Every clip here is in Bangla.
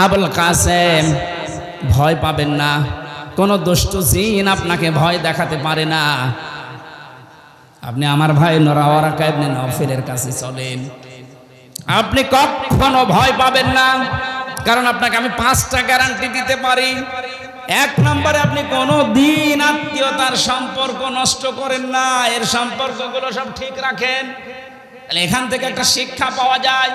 আবুল কাসেম, ভয় পাবেন না। কোনো দুষ্ট জিন আপনাকে ভয় দেখাতে পারে না। আপনি আমার ভাই নরাওয়ারা কাইবনে নফেলের কাছে চলেন। আপনি কখনো ভয় পাবেন না, কারণ আপনাকে আমি পাঁচটা গ্যারান্টি দিতে পারি। এক নম্বরে আপনি কোনো দিন আত্মীয়তার সম্পর্ক নষ্ট করেন না, এর সম্পর্কগুলো সব ঠিক রাখেন। এখান থেকে একটা শিক্ষা পাওয়া যায়।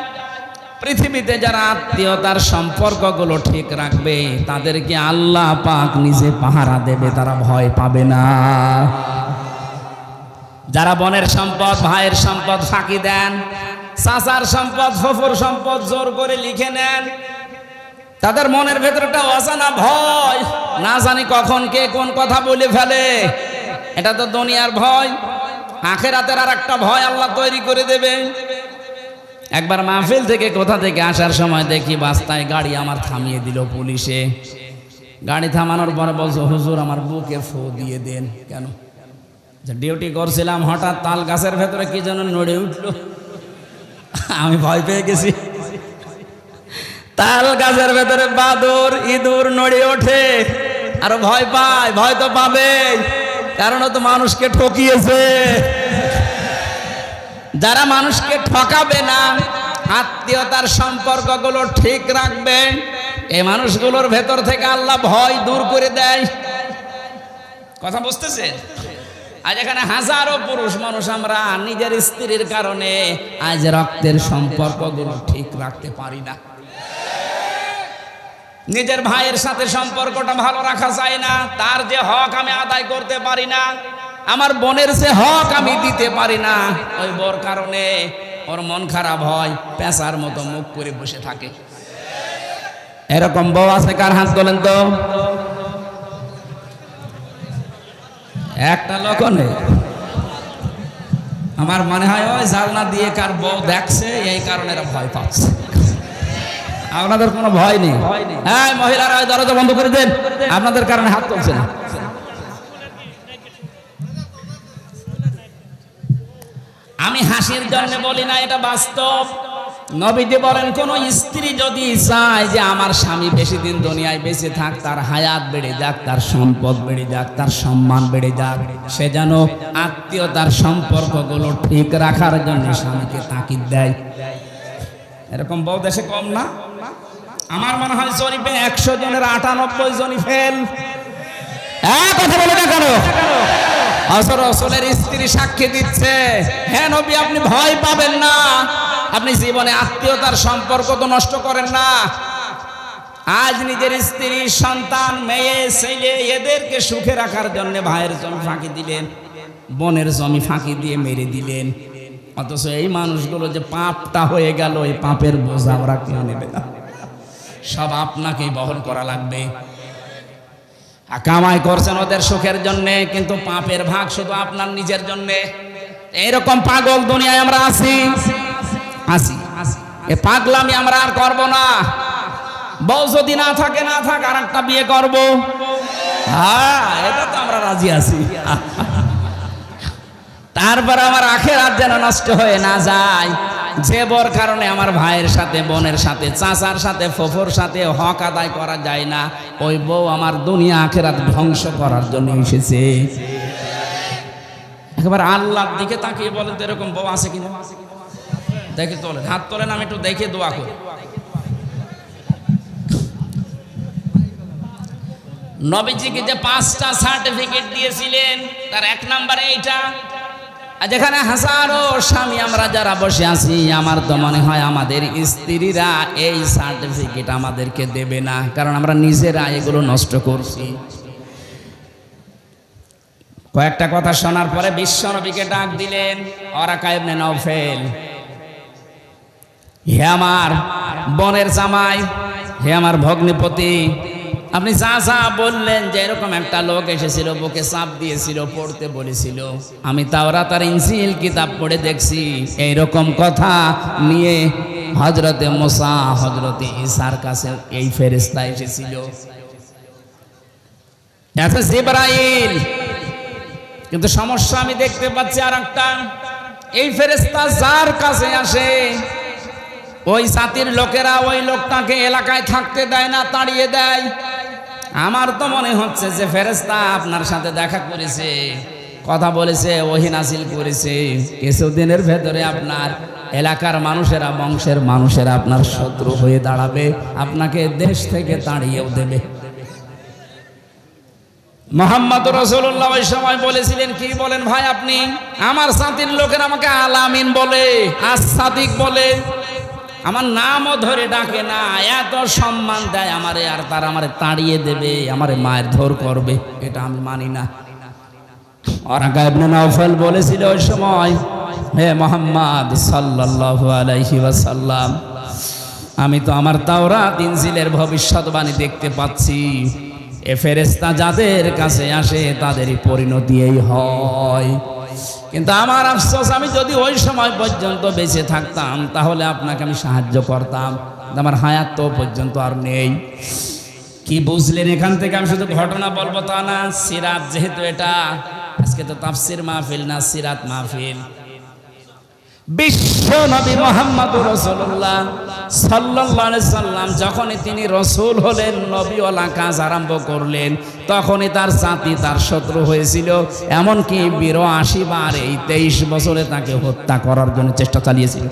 পৃথিবীতে যারা আত্মীয়তার সম্পর্কগুলো ঠিক রাখবে, তাদেরকে আল্লাহ পাক নিজে পাহারা দেবে, তারা ভয় পাবে না। যারা বনের সম্পদ, ভাইয়ের সম্পদ ফাঁকি দেন, চাচার সম্পদ, ফফর সম্পদ জোর করে লিখে নেন, তাদের মনের ভেতরটা অজানা ভয়। না জানি কখন কে কোন কথা বলে ফেলে, এটা তো দুনিয়ার ভয়। আখেরাতের আর একটা ভয় আল্লাহ তৈরি করে দেবে। একবার মাহফিল থেকে কোথা থেকে আসার সময় দেখি বাস্তায় গাড়ি আমার থামিয়ে দিল পুলিশে। গাড়ি থামানোর পরে বলছো, হুজুর, আমার বুকে ফো দিয়ে দেন। কেন? ডিউটি করছিলাম, হঠাৎ তাল গাছের ভেতরে কি যেন নড়ে উঠল। আমি ভয় পেয়ে গেছি। তাল গাছের ভেতরে বাদর, ইঁদুর নড়ে ওঠে। আর ভয় পায়, ভয় তো পাবে কারণ তো মানুষকে ঠকিয়েছে। যারা মানুষকে ঠকাবে না, আত্মীয়তার সম্পর্কগুলো ঠিক রাখবে। এই মানুষগুলোর ভেতর থেকে আল্লাহ ভয় দূর করে দেয়। কথা বুঝতেছে আজ এখানে হাজারো পুরুষ মানুষ আমরা নিজের স্ত্রীর কারণে আজ রক্তের সম্পর্কগুলো ঠিক রাখতে পারি না। নিজের ভাইয়ের সাথে সম্পর্কটা ভালো রাখা যায় না, তার যে হক আমি আদায় করতে পারি না। আমার বোনের যে হক আমি দিতে পারি না। ওই বোর কারণে ওর মন খারাপ হয় পেঁচার মতো মুখ করে বসে থাকে। এরকম বউ আছে কার হাত তোলেন তো? একটা লোক নেই। আমার মনে হয় ওই জালনা দিয়ে কার বউ দেখছে এই কারণে এরা ভয় পাচ্ছে। আপনাদের কোনো ভয় নেই? হ্যাঁ মহিলারা ওই দরজা বন্ধ করে দেন। আপনাদের কারণে হাত তুলছে না। আমি হাসির জন্য বলি না, এটা বাস্তব। নবীজি বলেন, কোন স্ত্রী যদি চায় যে আমার স্বামী বেশি দিন দুনিয়ায় বেঁচে থাক, তার হায়াত বেড়ে যাক, তার সম্পদ বেড়ে যাক, তার সম্মান বেড়ে যাক, সে যেন আত্মীয়তার সম্পর্কগুলো ঠিক রাখার জন্য স্বামীকে তাকিদ দেয়। এরকম বউ দেশে কম না? আমার মনে হয় জরিপে একশো জনের আটানব্বই জনই ফেল হ্যাঁ কথা বলে না কেন? আসর রসুলের স্ত্রী সাক্ষী দিচ্ছে হ্যাঁ নবী, আপনি ভয় পাবেন না। আপনি জীবনে আত্মীয়তার সম্পর্ক তো নষ্ট করেন না। আজ নিজের স্ত্রী, সন্তান, মেয়ে, ছেলে, এদেরকে সুখে রাখার জন্য ভাইয়ের জমি ফাঁকি দিলেন, বোনের জমি ফাঁকি দিয়ে মেরে দিলেন। অথচ এই মানুষগুলো যে পাপটা হয়ে গেল এই পাপের বোঝা ওরা কেউ নেবে না। সব আপনাকেই বহন করা লাগবে। কামাই করছেন ওদের সুখের জন্যে, কিন্তু পাপের ভাগ শুধু আপনার নিজের জন্যে। এইরকম পাগল দুনিয়ায় আমরা আছি। আছি। এ পাগলামি আমরা আর করব না। বউ যদি না থাকে, না থাক আর একটা বিয়ে করব। হ্যাঁ এটা তো আমরা রাজি আছি। তারপর আমার আখের হাত যেন নষ্ট হয়ে না যায়। যে বর কারণে আমার ভাইয়ের সাথে, বোনের সাথে, চাচার সাথে, ফফর সাথে হক আদায় করা যায় না, ওই বউ আমার দুনিয়া আখেরাত ধ্বংস করার জন্য এসেছে। একেবারে আল্লাহর দিকে তাকিয়ে বলেন তো এরকম বউ আছে কিনা? দেখে তোলেন, হাত তোলেন, আমি একটু দেখে দোয়া করি। নবীজিকে যে পাঁচটা সার্টিফিকেট দিয়েছিলেন, তার এক নম্বরে এইটা যেখানে হাজারো স্বামী আমরা যারা বসে আছি, আমার তো মনে হয় আমাদের স্ত্রীরা এই সার্টিফিকেট আমাদেরকে দেবে না, কারণ আমরা নিজেরা এগুলো নষ্ট করছি। কয়েকটা কথা শোনার পরে বিশ্ব বিশ্বনবীকে ডাক দিলেন ওরা নফেল হে আমার বনের জামাই, হে আমার ভগ্নিপতি আপনি যা যা বললেন যে এরকম একটা লোক এসেছিল, বুকে চাপ দিয়েছিল, পড়তে বলেছিল। আমি তাওরা তার ইনসিল কিতাব পড়ে দেখছি, এইরকম কথা নিয়ে হজরতে মোসা হজরতে ঈসার কাছে এই ফেরেস্তা এসেছিল। জিব্রাইল! কিন্তু সমস্যা আমি দেখতে পাচ্ছি আর একটা এই ফেরেস্তা যার কাছে আসে ওই জাতির লোকেরা ওই লোকটাকে এলাকায় থাকতে দেয় না, তাড়িয়ে দেয়। আমার তো মনে হচ্ছে যে ফেরেস্তা আপনার সাথে দেখা করেছে, কথা বলেছে, ওহি নাসিল করেছে। কিছুদিনের ভেতরে আপনার এলাকার মানুষেরা, বংশের মানুষেরা আপনার শত্রু হয়ে দাঁড়াবে, আপনাকে দেশ থেকে তাড়িয়েও দেবে। মোহাম্মদ রসুল্লাহ ওই সময় বলেছিলেন, কি বলেন ভাই আপনি? আমার সাথীর লোকের আমাকে আলামিন বলে আসাদিক বলে। আমার নামও ধরে ডাকে না, এত সম্মান দেয় আমারে, আর তার আমারে তাড়িয়ে দেবে, আমারে মায়ের ধর করবে, এটা আমি মানি না। নাওফল বলেছিল ওই সময়, হে মোহাম্মদ ওয়াসাল্লাম, আমি তো আমার তাওরাত, ইনজিলের ভবিষ্যৎবাণী দেখতে পাচ্ছি। এ ফেরেস্তা যাদের কাছে আসে, তাদেরই পরিণতি এই হয়। কিন্তু আমার আফসোস, আমি যদি ওই সময় পর্যন্ত বেঁচে থাকতাম, তাহলে আপনাকে আমি সাহায্য করতাম। আমার হায়াত তো পর্যন্ত আর নেই। কি বুঝলেন এখান থেকে? আমি শুধু ঘটনা বলব তা না, সিরাত যেহেতু এটা, আজকে তো তাফসির মাহফিল না, সিরাত মাহফিল। বিশ্ব নবী মোহাম্মদ রসুল্লাহ সাল্লাহ সাল্লাম যখনই তিনি রসুল হলেন, নবীওয়ালা কাজ আরম্ভ করলেন, তখনই তার জাতি তার শত্রু হয়েছিল। এমনকি বিরাশি বার এই তেইশ বছরে তাকে হত্যা করার জন্য চেষ্টা চালিয়েছিল।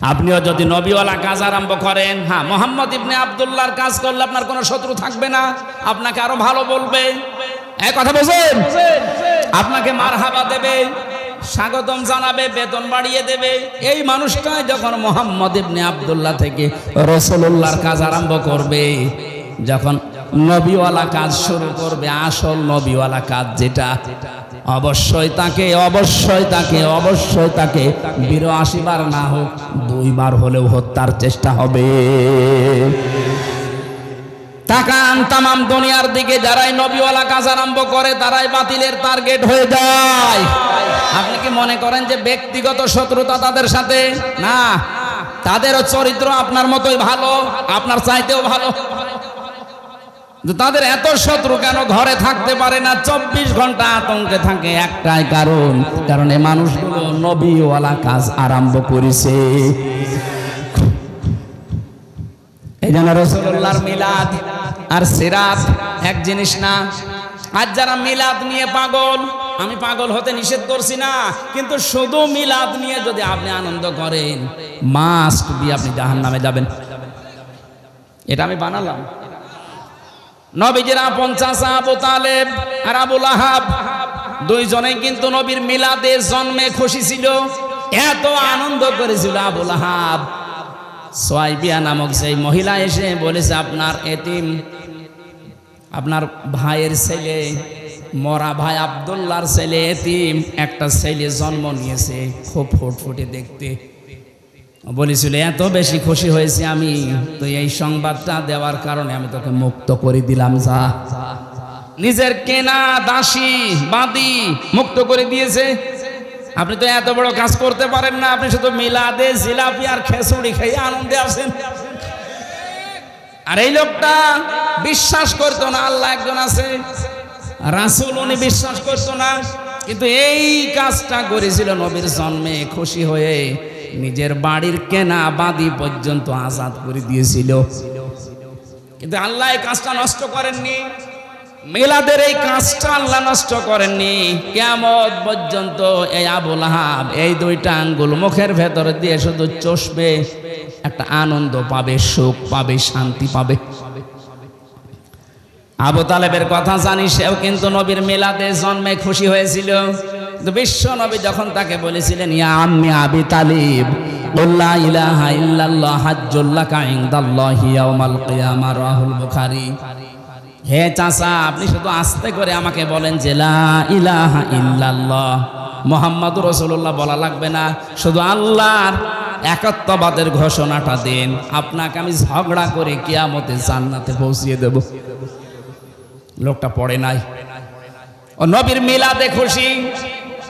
আপনিও যদি নবীওয়ালা কাজ আরম্ভ করেন হ্যাঁ মোহাম্মদ ইবনে আবদুল্লাহর কাজ করলে আপনার কোনো শত্রু থাকবে না। আপনাকে আরও ভালো বলবে। এক কথা বলছেন? আপনাকে মারহাবা দেবে। স্বাগতম জানাবে, বেতন বাড়িয়ে দেবে। এই মানুষটা যখন মোহাম্মদ ইবনে আবদুল্লাহ থেকে রসুল্লাহর কাজ আরম্ভ করবে, যখন নবীওয়ালা কাজ শুরু করবে, আসল নবীওয়ালা কাজ যেটা, অবশ্যই তাকে অবশ্যই তাকে অবশ্যই তাকে বিরাশি বার না হোক, দুইবার হলেও হত্যার চেষ্টা হবে। তাকান তামাম দুনিয়ার দিকে, যারাই নবীওয়ালা কাজ আরম্ভ করে, তারাই বাতিলের টার্গেট হয়ে যায়। আপনি কি মনে করেন যে ব্যক্তিগত শত্রুতা তাদের সাথে? না। তাদেরও চরিত্র আপনার মতোই ভালো, আপনার চাইতেও ভালো। তাদের এত শত্রু কেন ঘরে থাকতে পারে না? চব্বিশ ঘণ্টা আতঙ্কে থাকে একটাই কারণ কারণ এই মানুষগুলো নবীওয়ালা কাজ আরম্ভ করেছে। এই জন্য রসুল্লাহর মিলাদ আর সিরাত এক জিনিস না। আর যারা মিলাদ নিয়ে পাগল, আমি পাগল হতে নিষেধ করছি না, কিন্তু শুধু মিলাদ নিয়ে যদি আপনি আনন্দ করেন মাস্ট বি আপনি জাহান নামে যাবেন। এটা আমি বানালাম। নবীজিরা পঞ্চাশ আবু তালেব আর আবুল আহাব দুইজনেই কিন্তু নবীর মিলাদে জন্মে খুশি ছিল। এত আনন্দ করেছিল আবুল আহাব সোয়াইবিয়া নামক সেই মহিলা এসে বলেছে, আপনার এতিম আপনার ভাইয়ের ছেলে, মরা ভাই আবদুল্লার ছেলে এতিম, একটা ছেলে জন্ম নিয়েছে, খুব ফুটফুটে দেখতে। বলেছিল, এত বেশি খুশি হয়েছে আমি তো এই সংবাদটা দেওয়ার কারণে আমি তোকে মুক্ত করে দিলাম, যা। নিজের কেনা দাসী বাদি মুক্ত করে দিয়েছে। আপনি তো এত বড় কাজ করতে পারেন না, আপনি শুধু মিলাদে জিলাপি আর খেসুড়ি খেয়ে আনন্দে আছেন। আর এই লোকটা বিশ্বাস করতো না, আল্লাহ একজন আছে, রাসুল উনি বিশ্বাস করতো না, কিন্তু এই কাজটা করেছিল নবীর জন্মে, খুশি হয়ে নিজের বাড়ির কেনা বাদি পর্যন্ত আজাদ করে দিয়েছিল। কিন্তু আল্লাহ এই কাজটা নষ্ট করেননি, মিলাদের এই কাজটা আল্লাহ নষ্ট করেননি কেমন পর্যন্ত এই আবুল আহাব এই দুইটা আঙ্গুল মুখের ভেতর দিয়ে শুধু চষবে একটা আনন্দ পাবে, সুখ পাবে, শান্তি পাবে। আবু তালেবের কথা জানি, সেও কিন্তু নবীর মেলাতে জন্মে খুশি হয়েছিল। বিশ্ব নবী যখন তাকে বলেছিলেন, ইয়া আবি তালিব আপনি শুধু আস্তে করে আমাকে বলেন যে ইলাহা ইল্লাল্লাহ রসুল্লাহ বলা লাগবে না। শুধু একাত্মবাদের ঘোষণাটা দিন। আপনাকে আমি ঝগড়া করে কিয়ামতে জান্নাতে পৌঁছিয়ে দেব। লোকটা পড়ে নাই। ও নবীর মিলাদে খুশি।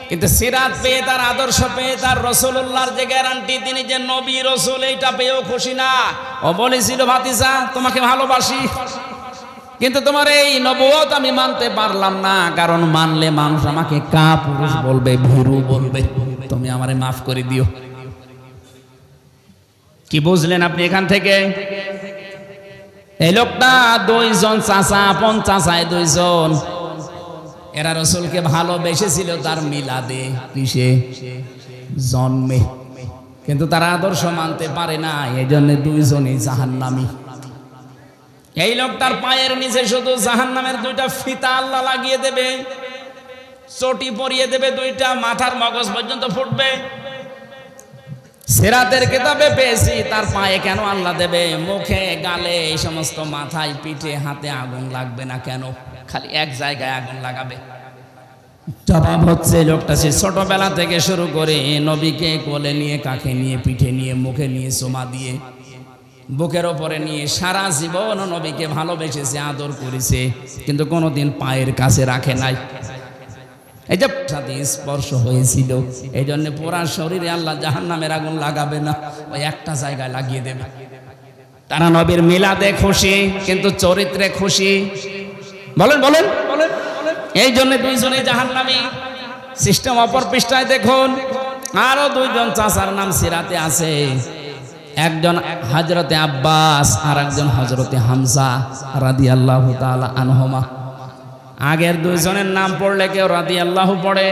কিন্তু সিরাত পেয়ে, তার আদর্শ পেয়ে, তার রসুল্লাহর যে গ্যারান্টি তিনি যে নবী, রসুল, এইটা পেয়েও খুশি না। ও বলেছিল, ভাতিজা, তোমাকে ভালোবাসি। কিন্তু তোমার এই নবত আমি মানতে পারলাম না। কারণ মানলে মানুষ আমাকে কা পুরুষ বলবে, ভুরু বলবে। তুমি আমারে মাফ করে দিও। কি বুঝলেন আপনি এখান থেকে? এই লোকটা দুইজন চাচা, আপন চাচায় দুইজন। এরা রসুলকে ভালোবেসেছিল তার মিলাদে, কিসে? জন্মে। কিন্তু তারা আদর্শ মানতে পারে না এই জন্য দুইজনই জাহান্নামী। এই লোকটার পায়ের নিচে শুধু জাহান্নামের দুইটা ফিতা আল্লাহ লাগিয়ে দেবে, চটি পরিয়ে দেবে দুইটা, মাথার মগজ পর্যন্ত ফুটবে। সেরাতের কেতাবে পেয়েছি, তার পায়ে কেন আল্লাহ দেবে? মুখে, গালে, এই সমস্ত মাথায়, পিঠে, হাতে আগুন লাগবে না কেন? খালি এক জায়গায় আগুন লাগাবে। জবাব হচ্ছে, লোকটা সে ছোটবেলা থেকে শুরু করে নবীকে কোলে নিয়ে কাকে নিয়ে, পিঠে নিয়ে, মুখে নিয়ে সোমা দিয়ে, বুকের ওপরে নিয়ে সারা জীবন নবীকে ভালোবেসেছে, আদর করেছে, কিন্তু কোনোদিন পায়ের কাছে রাখে নাই। যে সাথে স্পর্শ হয়েছিল। এই জন্য পুরা শরীরে আল্লাহ জাহান নামের আগুন লাগাবে না। ওই একটা জায়গায় লাগিয়ে দেবে। তারা নবীর মিলাদে খুশি, কিন্তু চরিত্রে খুশি। বলেন বলেন। এই জন্য দুইজনে জাহান নামে সিস্টেম অপর পৃষ্ঠায় দেখুন। আরও দুইজন চাচার নাম সিরাতে আছে। একজন হজরতে আব্বাস আর একজন হজরতে হামজা রাদি আল্লাহ আনহমা। আগের দুইজনের নাম পড়লে কেউ রাদি আল্লাহ পড়ে।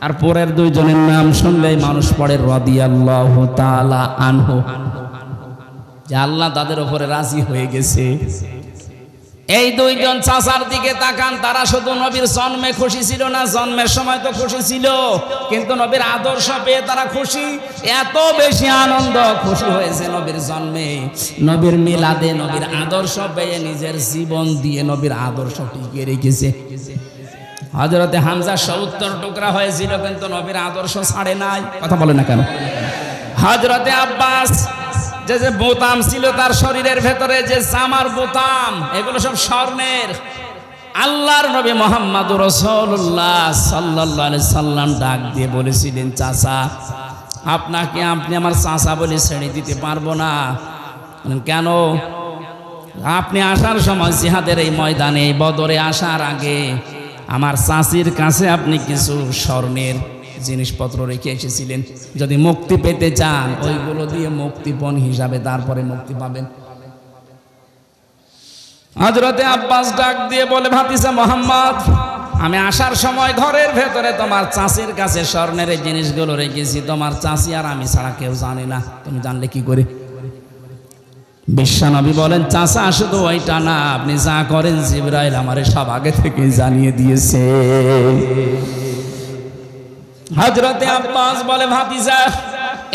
আর পরের দুইজনের নাম শুনলেই মানুষ পড়ে রদি আল্লাহ তালা আনহু। যে আল্লাহ তাদের ওপরে রাজি হয়ে গেছে। এই দুইজন চাচার দিকে তাকান, তারা শুধু নবীর জন্মে খুশি ছিল না, জন্মের সময় তো খুশি ছিল। কিন্তু নবীর আদর্শ পেয়ে তারা খুশি। এত বেশি আনন্দ খুশি হয়েছে নবীর জন্মে। নবীর মিলাদে নবীর আদর্শ পেয়ে নিজের জীবন দিয়ে নবীর আদর্শ টিকে রেখেছে। হজরতে হামজা সত্তর টুকরা হয়েছিল, কিন্তু নবীর আদর্শ ছাড়ে নাই। কথা বলে না কেন? হজরতে আব্বাস যে যে বোতাম ছিল তার শরীরের ভেতরে, যে জামার বোতাম, এগুলো সব স্বর্ণের। আল্লাহর নবী মোহাম্মদ রসল্লাহ সাল্লাহ সাল্লাম ডাক দিয়ে বলেছিলেন, চাচা, আপনাকে আপনি আমার চাচা বলে ছেড়ে দিতে পারব না। কেন? আপনি আসার সময় জিহাদের এই ময়দানে বদরে আসার আগে আমার চাষির কাছে আপনি কিছু স্বর্ণের জিনিসপত্র রেখে এসেছিলেন। যদি মুক্তি পেতে চান, ওইগুলো দিয়ে মুক্তিপণ হিসাবে তারপরে মুক্তি পাবেন। হজরতে আব্বাস ডাক দিয়ে বলে ভাতিসা মোহাম্মদ, আমি আসার সময় ঘরের ভেতরে তোমার চাষির কাছে স্বর্ণের এই জিনিসগুলো রেখেছি। তোমার চাষি আর আমি ছাড়া কেউ জানে না। তুমি জানলে কি করে? বিশ্বনবী বলেন, চাষা, শুধু ওইটা না, আপনি যা করেন জিব্রাইল আমারে সব আগে থেকে জানিয়ে দিয়েছে। হজরতে আব্বাস বলে, ভাতিজা,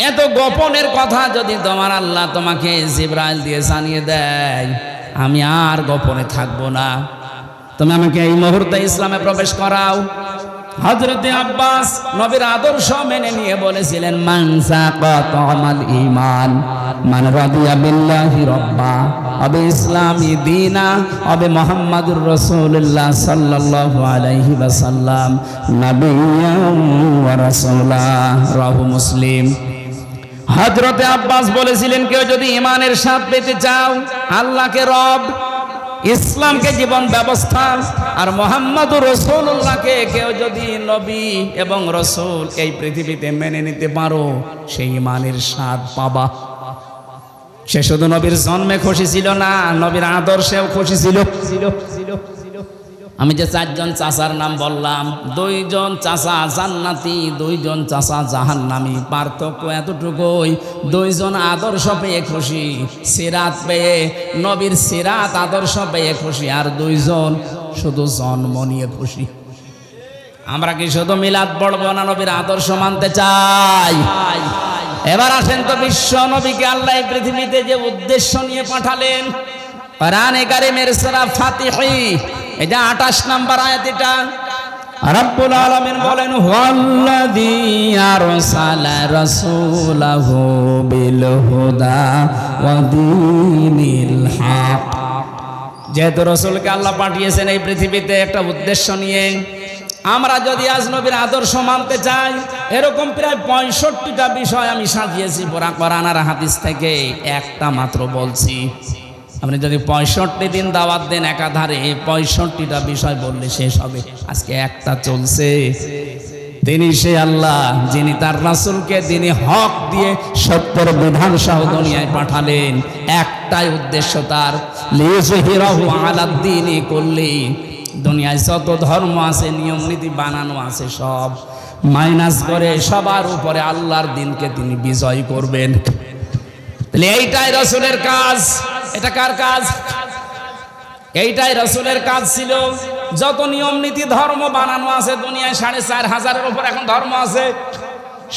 এত গোপনের কথা যদি তোমার আল্লাহ তোমাকে জিব্রাইল দিয়ে জানিয়ে দেয়, আমি আর গোপনে থাকব না। তুমি আমাকে এই মুহূর্তে ইসলামে প্রবেশ করাও। হজরতে আব্বাস নবীর আদর্শ মেনে নিয়ে বলেছিলেন মানসা কত আমাল ইমান মান রাদিয়া বিল্লাহি রব্বা, অবে ইসলামী দিনা, অবে মোহাম্মদুর রসুল্লাহ সাল্লাল্লাহু আলাইহি ওয়াসাল্লাম নাবিয়্যা ওয়া রাসূলা রাহু মুসলিম। হজরতে আব্বাস বলেছিলেন, কেউ যদি ইমানের স্বাদ পেতে চাও, আল্লাহকে রব ইসলামকে জীবন ব্যবস্থা আর মোহাম্মদ রসুল্লাহকে কেউ যদি নবী এবং রসুল এই পৃথিবীতে মেনে নিতে পারো, সেই ইমানের স্বাদ পাবা। সে শুধু নবীর জন্মে খুশি ছিল না, নবীর আদর্শেও খুশি ছিল। আমি যে চারজন চাচার নাম বললাম, দুইজন চাচা জান্নাতি, দুইজন চাচা জাহান্নামি। পার্থক্য এতটুকুই, দুইজন আদর্শ পেয়ে খুশি, সিরাত পেয়ে, নবীর সিরাত আদর্শ পেয়ে খুশি, আর দুইজন শুধু জন্ম নিয়ে খুশি। আমরা কি শুধু মিলাদ পড়ব না নবীর আদর্শ মানতে চাই? এবার আসেন তো বিশ্ব নবীকে আল্লাহ পৃথিবীতে যে উদ্দেশ্য নিয়ে পাঠালেন। কোরআনে কারিমের সূরা ফাতিহি। এটা 28 নাম্বার আয়াত এটা। রব্বুল আলামিন বলেন হুয়াল্লাযী আরসালা রাসূলাহু বিল হুদা ওয়া দীনিল হক। যেহেতু রসুলকে আল্লাহ পাঠিয়েছেন এই পৃথিবীতে একটা উদ্দেশ্য নিয়ে আমরা যদি আজ নবীর আদর্শ মানতে চাই এরকম প্রায় পঁয়ষট্টিটা বিষয় আমি সাজিয়েছি পড়া করান আর হাদিস থেকে একটা মাত্র বলছি। আপনি যদি পঁয়ষট্টি দিন দাওয়াত দেন একাধারে পঁয়ষট্টিটা বিষয় বললে শেষ হবে। আজকে একটা চলছে। তিনি সে আল্লাহ, যিনি তার রাসূলকে তিনি হক দিয়ে সত্যের বিধান সহ দুনিয়ায় পাঠালেন। একটাই উদ্দেশ্য তার আলাদ্দীনি কুল্লি। দুনিয়ায় যত ধর্ম আছে, নিয়ম নীতি বানানো আছে সব। মাইনাস করে সবার উপরে আল্লাহর দিনকে তিনি বিজয় করবেন। তাহলে এইটাই রসুলের কাজ। এটা কার কাজ? এইটাই রসুলের কাজ ছিল। যত নিয়ম নীতি, ধর্ম বানানো আছে দুনিয়ায়, সাড়ে চার হাজারের উপর এখন ধর্ম আছে।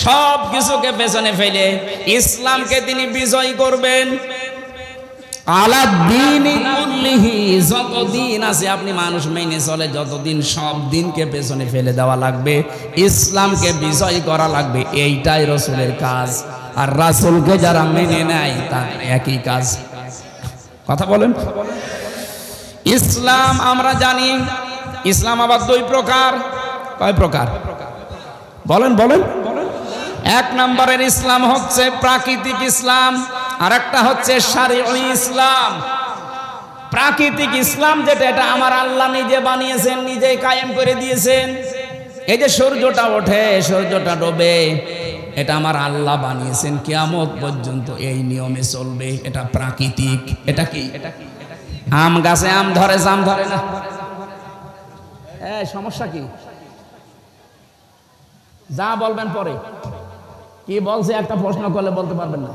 সব কিছুকে পেছনে ফেলে ইসলামকে তিনি বিজয় করবেন। আলাদ্দিন যত আছে আপনি মানুষ মেনে চলে যতদিন সব দিনকে পেছনে ফেলে দেওয়া লাগবে, ইসলামকে বিজয় করা লাগবে, এইটাই রসুলের কাজ। আর রাসুলকে যারা মেনে নেয়, তার একই কাজ। কথা বলেন। ইসলাম আমরা জানি, ইসলাম আবার দুই প্রকার। কয় প্রকার? বলেন বলেন। এক নম্বরের ইসলাম হচ্ছে প্রাকৃতিক ইসলাম আর একটা হচ্ছে শারীর ইসলাম। প্রাকৃতিক ইসলাম যেটা, এটা আমার আল্লাহ নিজে বানিয়েছেন নিজে কায়েম করে দিয়েছেন। এই যে সূর্যটা ওঠে, সূর্যটা ডোবে। এটা আমার আল্লাহ বানিয়েছেন কেয়ামত পর্যন্ত এই নিয়মে চলবে। এটা প্রাকৃতিক। এটা কি? আম গাছে আম ধরে জাম ধরে না? সমস্যা কি? যা বলবেন পরে। কি বলছে একটা প্রশ্ন করলে বলতে পারবেন না।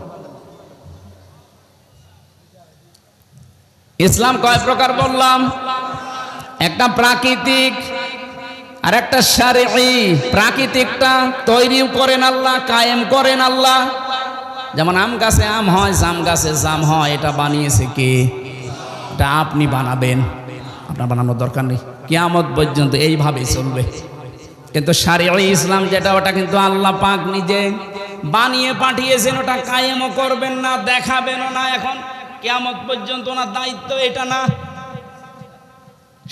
ইসলাম কয় প্রকার বললাম? একটা প্রাকৃতিক আর একটা শারীরিক প্রাকৃতিকটা তৈরি করেন আল্লাহ, কায়েম করেন আল্লাহ। যেমন আম গাছে আম হয়, জাম গাছে জাম হয়, এটা বানিয়েছে কে? এটা আপনি বানাবেন। আপনার বানানোর দরকার নেই। কিয়ামত পর্যন্ত এইভাবেই চলবে। কিন্তু শারীরিক ইসলাম যেটা, ওটা কিন্তু আল্লাহ পাক নিজে বানিয়ে পাঠিয়েছেন, ওটা কায়েমও করবেন না, দেখাবেনও না। এখন কিয়ামত পর্যন্ত ওনার দায়িত্ব এটা না।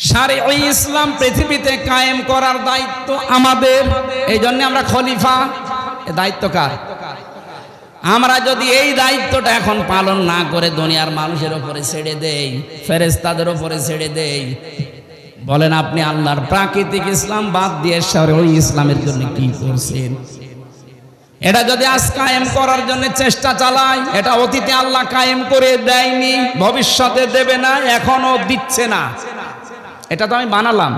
সারে ওই ইসলাম পৃথিবীতে কায়েম করার দায়িত্ব আমাদের। এই জন্য আমরা খলিফা। দায়িত্ব কার? আমরা যদি এই দায়িত্বটা এখন পালন না করে দুনিয়ার মানুষের ওপরে ছেড়ে দেই ফেরেস্তাদের ওপরে ছেড়ে দেই, বলেন আপনি আল্লাহর প্রাকৃতিক ইসলাম বাদ দিয়ে সারে ওই ইসলামের জন্য কি করছেন? এটা যদি আজ কায়েম করার জন্য চেষ্টা চালায়, এটা অতীতে আল্লাহ কায়েম করে দেয়নি, ভবিষ্যতে দেবে না এখনও দিচ্ছে না। এটা তো আমি বানালাম।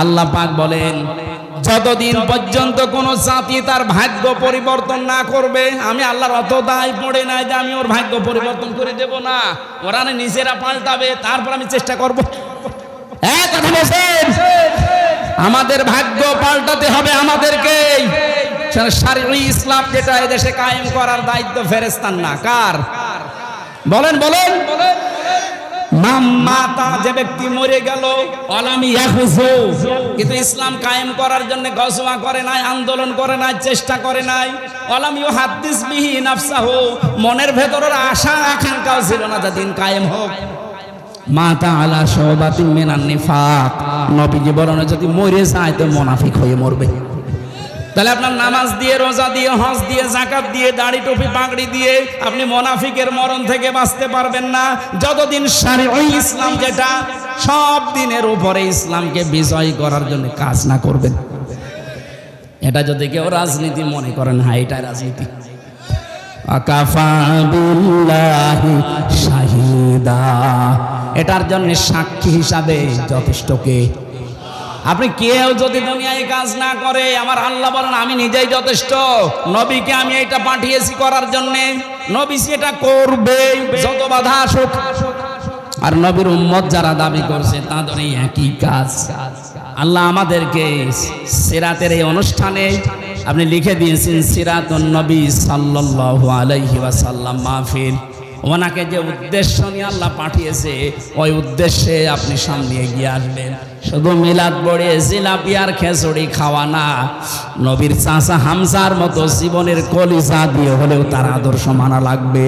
আল্লাহ পাক বলেন, যতদিন পর্যন্ত কোন জাতি তার ভাগ্য পরিবর্তন না করবে, আমি আল্লাহর অত দায় পড়ে নাই যে আমি ওর ভাগ্য পরিবর্তন করে দেব না। ওরা নিজেরা পাল্টাবে, তারপর আমি চেষ্টা করব। আমাদের ভাগ্য পাল্টাতে হবে আমাদেরকেই। শারীরিক ইসলাম যেটা এদেশে কায়েম করার দায়িত্ব ফেরেস্তান না। কার? বলেন বলেন। মাতা যে ব্যক্তি মরে গেল কিন্তু ইসলাম কায়েম করার জন্য গজওয়া করে নাই, আন্দোলন করে নাই, চেষ্টা করে নাই। অলামিও হাদিস বিহি নাফসাহ। মনের ভেতরের আশা, আকাঙ্ক্ষাও ছিল না যে দিন কায়েম হোক। মাতা আলা সবাতি মেনান নিফাক। নবীজি বলেন, যদি মরে যায় তো মোনাফিক হয়ে মরবে। তাহলে আপনার নামাজ দিয়ে, রোজা দিয়ে, হজ দিয়ে, জাকাত দিয়ে, দাড়ি টুপি, পাগড়ি দিয়ে আপনি মোনাফিকের মরণ থেকে বাঁচতে পারবেন না। যতদিন সারি ওই ইসলাম যেটা, সব দিনের উপরে ইসলামকে বিজয় করার জন্য কাজ না করবেন। এটা যদি কেউ রাজনীতি মনে করেন হ্যাঁ এটা রাজনীতি। এটার জন্য সাক্ষী হিসাবে যথেষ্ট কে? আপনি কেউ যদি দুনিয়ায় কাজ না করে, আমার আল্লাহ বলেন, আমি নিজেই যথেষ্ট। নবীকে আমি এটা পাঠিয়েছি করার জন্য। নবী সেটা করবে, যত বাধা আসুক। আর নবীর উম্মত যারা দাবি করছে তাদের একই কাজ। আল্লাহ আমাদেরকে সিরাতের এই অনুষ্ঠানে আপনি লিখে দিয়েছেন, সিরাতুন নবী সাল্লাল্লাহু আলাইহি ওয়াসাল্লাম মাহফিল। ওনাকে যে উদ্দেশ্য নিয়ে আল্লাহ পাঠিয়েছে, ওই উদ্দেশ্যে আপনি সামনে এগিয়ে আসবেন। শুধু মিলাদ পড়ে জিলাপি আর খেচড়ি খাওয়া না নবীর চাষা হামসার মতো জীবনের কলিজা দিয়ে হলেও তার আদর্শ মানা লাগবে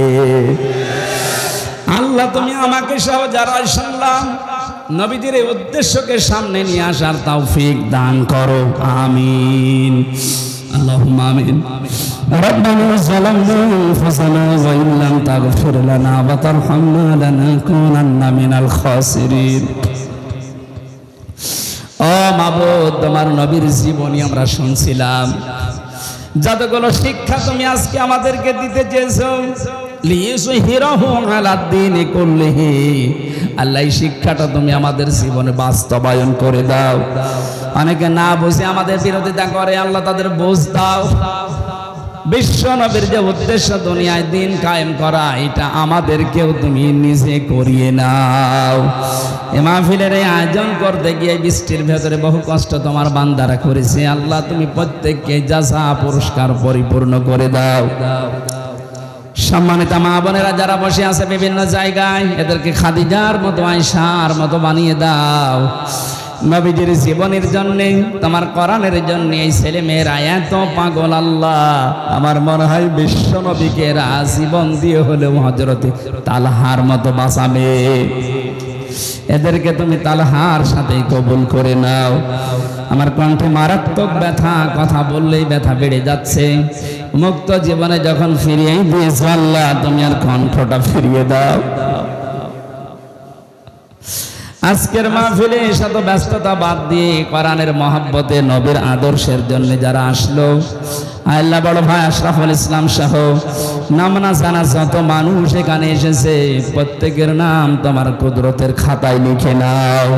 আল্লাহ তুমি আমাকে সহ যারা শুনলাম নবীদের এই উদ্দেশ্যকে সামনে নিয়ে আসার তৌফিক দান করো আমিন اللهم آمين ربنا ظلمنا أنفسنا وإن لم تغفر لنا وترحمنا لنكونن من الخاسرين ও তোমার নবীর জীবনী আমরা শুনছিলাম। যতগুলো শিক্ষা তুমি আজকে আমাদেরকে দিতে চেয়েছো আল্লাহ শিক্ষাটা তুমি আমাদের জীবনে বাস্তবায়ন করে দাও। অনেকে না বুঝে আমাদের বিরোধিতা করে, আল্লাহ তাদের বোঝ দাও। বিশ্ব নবীর যে উদ্দেশ্য দুনিয়ায় দিন কায়েম করা, এটা আমাদেরকেও তুমি নিজে করিয়ে নাও। এ মাহফিলের এই আয়োজন করতে গিয়ে বৃষ্টির ভেতরে বহু কষ্ট তোমার বান্দারা করেছে। আল্লাহ, তুমি প্রত্যেককে যাচা পুরস্কার পরিপূর্ণ করে দাও। সম্মানিত মা বোনেরা যারা বসে আছে বিভিন্ন জায়গায়, এদেরকে খাদিজার মতো আয়সার মতো বানিয়ে দাও। নবীজির জীবনের জন্য, তোমার কোরআনের জন্য এই ছেলে মেয়েরা এত পাগল আল্লাহ। আমার মনে হয় বিশ্ব নবীকে জীবন দিয়ে হলেও হজরতে তালহার মতো বাঁচাবে। এদেরকে তুমি তালহার সাথে কবুল করে নাও। আমার কণ্ঠে মারাত্মক ব্যথা, কথা বললেই ব্যথা বেড়ে যাচ্ছে। মুক্ত জীবনে যখন ফিরিয়েই দিয়েছ আল্লাহ, তুমি আর কণ্ঠটা ফিরিয়ে দাও। আজকের মাহফিলে শত ব্যস্ততা বাদ দিয়ে কোরআনের মহাব্বতে নবীর আদর্শের জন্য যারা আসলো, আল্লাহ বড় ভাই আশরাফুল ইসলাম সহ নামনা জানা যত মানুষ এখানে এসেছে, প্রত্যেকের নাম তোমার কুদরতের খাতায় লিখে নাও।